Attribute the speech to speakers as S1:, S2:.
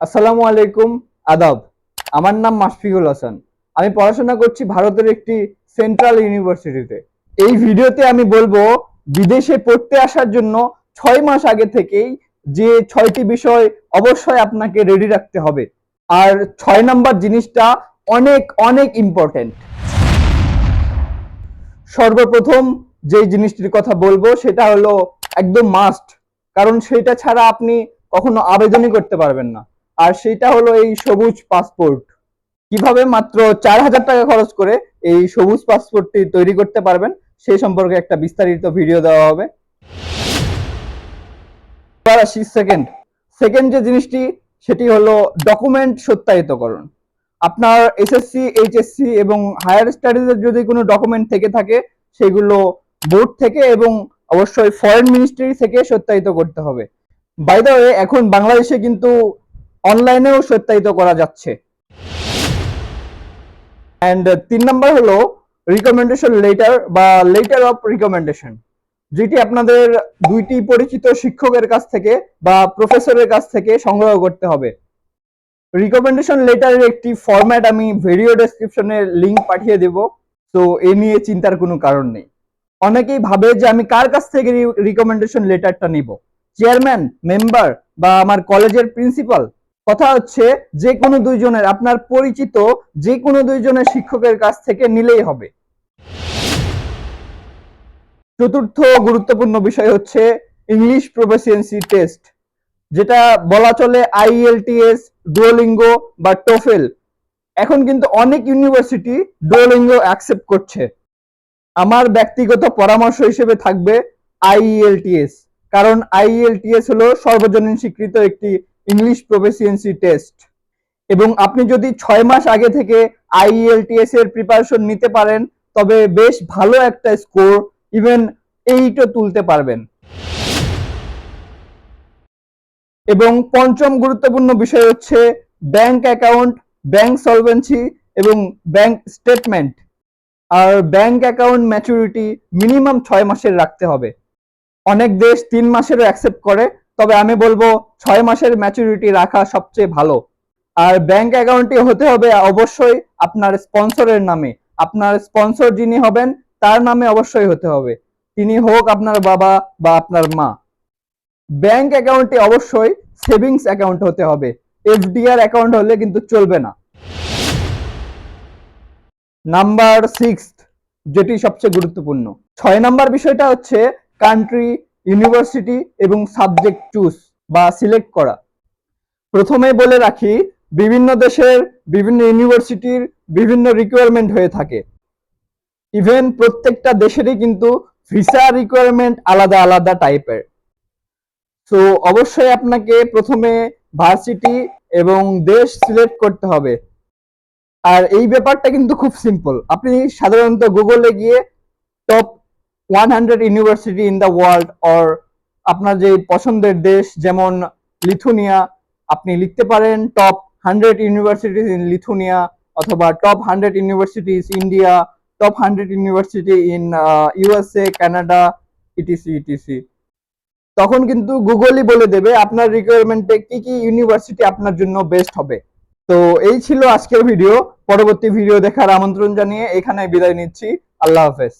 S1: আসসালামু আলাইকুম, আদাব। আমার নাম মাশফিকুল হাসান। আমি পড়াশোনা করছি ভারতের একটি সেন্ট্রাল ইউনিভার্সিটিতে। এই ভিডিওতে আমি বলব, বিদেশে পড়তে আসার জন্য ছয় মাস আগে থেকেই যে ছয়টি বিষয় অবশ্যই আপনাকে রেডি রাখতে হবে। আর ছয় নাম্বার জিনিসটা অনেক অনেক ইম্পর্টেন্ট সর্বপ্রথম যে জিনিসটির কথা বলব, সেটা হলো একদম মাস্ট কারণ সেটা ছাড়া আপনি কখনো আবেদনই করতে পারবেন না। আর সেটা হলো এই সবুজ পাসপোর্ট কীভাবে মাত্র চার হাজার টাকা খরচ করে এই সবুজ পাসপোর্টটি তৈরি করতে পারবেন সেই সম্পর্কে একটা বিস্তারিত ভিডিও দেওয়া হবে। সেকেন্ড সেকেন্ড যে জিনিসটি, সেটি হলো ডকুমেন্ট সত্যায়িতকরণ। আপনার এসএসসি এইচএসসি এবং হায়ার স্টাডিজের যদি কোনো ডকুমেন্ট থেকে থাকে, সেগুলো বোর্ড থেকে এবং অবশ্যই ফরেন মিনিস্ট্রি থেকে সত্যায়িত করতে হবে। বাই ওয়ে এখন বাংলাদেশে কিন্তু অনলাইনেও সত্যায়িত করা যাচ্ছে। অ্যান্ড তিন নম্বর হলো রিকমেন্ডেশন লেটার বা লেটার অফ রিকমেন্ডেশন যেটি আপনাদের দুইটি পরিচিত শিক্ষকের কাছ থেকে বা প্রফেসরের কাছ থেকে সংগ্রহ করতে হবে। রিকমেন্ডেশন লেটারের একটি ফরম্যাট আমি ভিডিও ডেসক্রিপশনে লিংক পাঠিয়ে দেব তো এ নিয়ে চিন্তার কোনো কারণ নেই। অনেকেই ভাবে যে আমি কার কাছ থেকে রিকমেন্ডেশন লেটারটা নিব। চেয়ারম্যান মেম্বার বা আমার কলেজের প্রিন্সিপাল কথা হচ্ছে যে কোনো দুইজনের, আপনার পরিচিত যে কোনো দুইজনের শিক্ষকের কাছ থেকে নিলেই হবে। চতুর্থ গুরুত্বপূর্ণ বিষয় হচ্ছে ইংলিশ প্রফেসিয়েন্সি টেস্ট যেটা বলা চলে আইএলটিএস ডুয়োলিঙ্গো বা টোফেল এখন কিন্তু অনেক ইউনিভার্সিটি ডুয়োলিঙ্গো অ্যাকসেপ্ট করছে। আমার ব্যক্তিগত পরামর্শ হিসেবে থাকবে আইএলটিএস কারণ আইএলটিএস হলো সর্বজনীন স্বীকৃত একটি ইংলিশ প্রফেসিয়েন্সি টেস্ট এবং আপনি যদি ছয় মাস আগে থেকে আইএলটিএস এর প্রিপারেশন নিতে পারেন, তবে বেশ ভালো একটা স্কোর ইভেন এইটও তুলতে পারবেন। এবং পঞ্চম গুরুত্বপূর্ণ বিষয় হচ্ছে ব্যাংক অ্যাকাউন্ট ব্যাংক সলভেন্সি এবং ব্যাংক স্টেটমেন্ট আর ব্যাংক অ্যাকাউন্ট ম্যাচুরিটি মিনিমাম ছয় মাসের রাখতে হবে। অনেক দেশ তিন মাসেরও অ্যাকসেপ্ট করে তবে আমি বলব ছয় মাসের ম্যাচুরিটি রাখা সবচেয়ে ভালো। আর ব্যাংক অ্যাকাউন্টটি হতে হবে অবশ্যই আপনার স্পন্সরের নামে। আপনার স্পন্সর যিনি হবেন, তার নামে অবশ্যই হতে হবে। তিনি হোক আপনার বাবা বা আপনার মা। ব্যাংক অ্যাকাউন্টটি অবশ্যই সেভিংস অ্যাকাউন্ট হতে হবে। এফডিআর অ্যাকাউন্ট হলে কিন্তু চলবে না। নাম্বার সিক্স যেটি সবচেয়ে গুরুত্বপূর্ণ। ছয় নাম্বার বিষয়টা হচ্ছে কান্ট্রি ইউনিভার্সিটি এবং সাবজেক্ট চুজ বা সিলেক্ট করা। প্রথমে বলে রাখি, বিভিন্ন দেশের বিভিন্ন ইউনিভার্সিটির বিভিন্ন রিকোয়ারমেন্ট হয়ে থাকে। ইভেন প্রত্যেকটা দেশেরই কিন্তু ভিসা রিকোয়ারমেন্ট আলাদা আলাদা টাইপের তো অবশ্যই আপনাকে প্রথমে ভার্সিটি এবং দেশ সিলেক্ট করতে হবে। আর এই ব্যাপারটা কিন্তু খুব সিম্পল আপনি সাধারণত গুগলে গিয়ে top one hundred university in the world or আপনার যে পছন্দের দেশ, যেমন লিথুনিয়া, আপনি লিখতে পারেন top hundred universities in Lithuania অথবা top hundred universities India top hundred university in USA Canada ETC ETC তখন কিন্তু গুগলই বলে দেবে আপনার রিকোয়ারমেন্টে কি কি ইউনিভার্সিটি আপনার জন্য বেস্ট হবে। তো এই ছিল আজকের ভিডিও পরবর্তী ভিডিও দেখার আমন্ত্রণ জানিয়ে এখানে বিদায় নিচ্ছি। আল্লাহ হাফেজ।